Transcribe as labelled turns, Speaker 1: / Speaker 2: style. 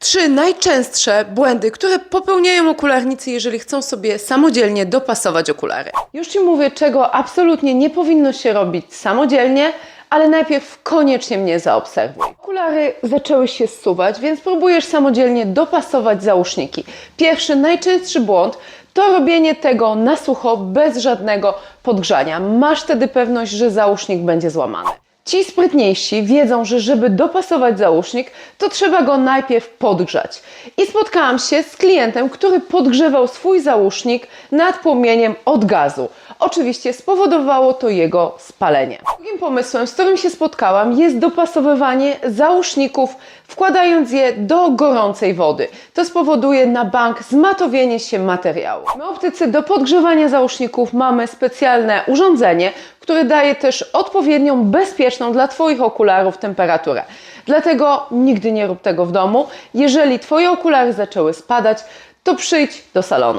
Speaker 1: Trzy najczęstsze błędy, które popełniają okularnicy, jeżeli chcą sobie samodzielnie dopasować okulary. Już Ci mówię, czego absolutnie nie powinno się robić samodzielnie, ale najpierw koniecznie mnie zaobserwuj. Okulary zaczęły się zsuwać, więc próbujesz samodzielnie dopasować załóżniki. Pierwszy, najczęstszy błąd to robienie tego na sucho, bez żadnego podgrzania. Masz wtedy pewność, że załóżnik będzie złamany. Ci sprytniejsi wiedzą, że żeby dopasować załóżnik, to trzeba go najpierw podgrzać. I spotkałam się z klientem, który podgrzewał swój załóżnik nad płomieniem od gazu. Oczywiście spowodowało to jego spalenie. Pomysłem, z którym się spotkałam, jest dopasowywanie załóżników, wkładając je do gorącej wody. To spowoduje na bank zmatowienie się materiału. My w optyce do podgrzewania załóżników mamy specjalne urządzenie, które daje też odpowiednią, bezpieczną dla Twoich okularów temperaturę. Dlatego nigdy nie rób tego w domu. Jeżeli Twoje okulary zaczęły spadać, to przyjdź do salonu.